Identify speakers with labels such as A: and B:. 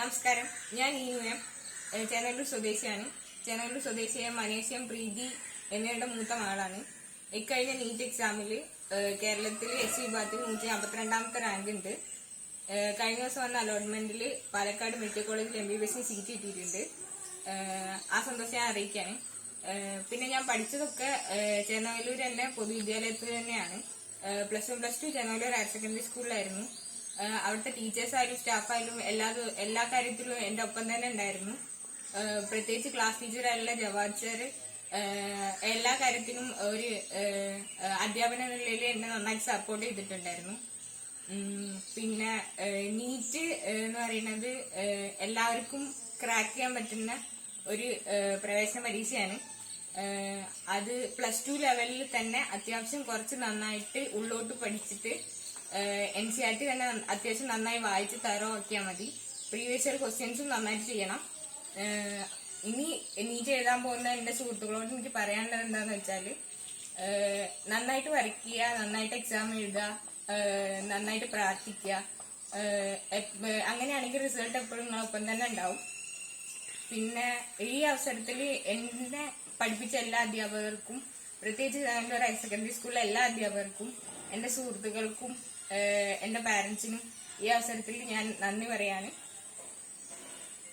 A: നമസ്കാരം. ഞാൻ ഈ എം ചേനല്ലൂർ സ്വദേശിയാണ്. ചേനല്ലൂർ സ്വദേശിയായ മനേഷ്യം പ്രീതി എന്നിവരുടെ മൂത്ത മകളാണ്. ഇക്കഴിഞ്ഞ നീറ്റ് എക്സാമിൽ കേരളത്തിൽ സി വിഭാഗത്തിൽ നൂറ്റി നാൽപ്പത്തിരണ്ടാമത്തെ റാങ്ക് ഉണ്ട്. കഴിഞ്ഞ ദിവസം വന്ന അലോട്ട്മെന്റിൽ പാലക്കാട് മെഡിക്കൽ കോളേജിൽ എം ബി ബി എസിന് സീറ്റ് കിട്ടിയിട്ടുണ്ട്. ആ സന്തോഷം ഞാൻ അറിയിക്കാണ്. പിന്നെ ഞാൻ പഠിച്ചതൊക്കെ ചേന്നവല്ലൂർ തന്നെ പൊതുവിദ്യാലയത്തിൽ തന്നെയാണ്. Plus one plus two Chennavallur higher secondary സ്കൂളിലായിരുന്നു. അവിടുത്തെ ടീച്ചേഴ്സ് ആയാലും സ്റ്റാഫ് എല്ലാ എല്ലാ കാര്യത്തിലും എന്റെ ഒപ്പം തന്നെ ഉണ്ടായിരുന്നു. പ്രത്യേകിച്ച് ക്ലാസ് ടീച്ചറായുള്ള ജവാദ് സർ എല്ലാ കാര്യത്തിനും ഒരു അധ്യാപന നിലയിൽ എന്നെ നന്നായി സപ്പോർട്ട് ചെയ്തിട്ടുണ്ടായിരുന്നു. പിന്നെ നീറ്റ് എന്ന് പറയുന്നത് എല്ലാവർക്കും ക്രാക്ക് ചെയ്യാൻ പറ്റുന്ന ഒരു പ്രവേശന പരീക്ഷയാണ്. അത് പ്ലസ് ടു ലെവലിൽ തന്നെ അത്യാവശ്യം കുറച്ച് നന്നായിട്ട് ഉള്ളോട്ട് പഠിച്ചിട്ട് എൻ സി ആർ ടി തന്നെ അത്യാവശ്യം നന്നായി വായിച്ച് തറോ ആക്കിയാൽ മതി പ്രീവിയസ് ഇയർ ക്വസ്റ്റ്യൻസും നന്നായിട്ട് ചെയ്യണം. ഇനി നീറ്റ് എഴുതാൻ പോകുന്ന എന്റെ സുഹൃത്തുക്കളോട് എനിക്ക് പറയാനുള്ളത് എന്താന്ന് വെച്ചാൽ നന്നായിട്ട് വരയ്ക്കുക നന്നായിട്ട് എക്സാം എഴുതുക നന്നായിട്ട് പ്രാർത്ഥിക്കുക അങ്ങനെയാണെങ്കിൽ റിസൾട്ട് എപ്പോഴും നിങ്ങളൊപ്പം തന്നെ ഉണ്ടാവും. പിന്നെ ഈ അവസരത്തിൽ എന്നെ പഠിപ്പിച്ച എല്ലാ അധ്യാപകർക്കും പ്രത്യേകിച്ച് ഹയർ സെക്കൻഡറി സ്കൂളിലെ എല്ലാ അധ്യാപകർക്കും എന്റെ സുഹൃത്തുക്കൾക്കും ഏഹ്, എന്റെ പാരന്റ്സിനും ഈ അവസരത്തിൽ ഞാൻ നന്ദി പറയാണ്.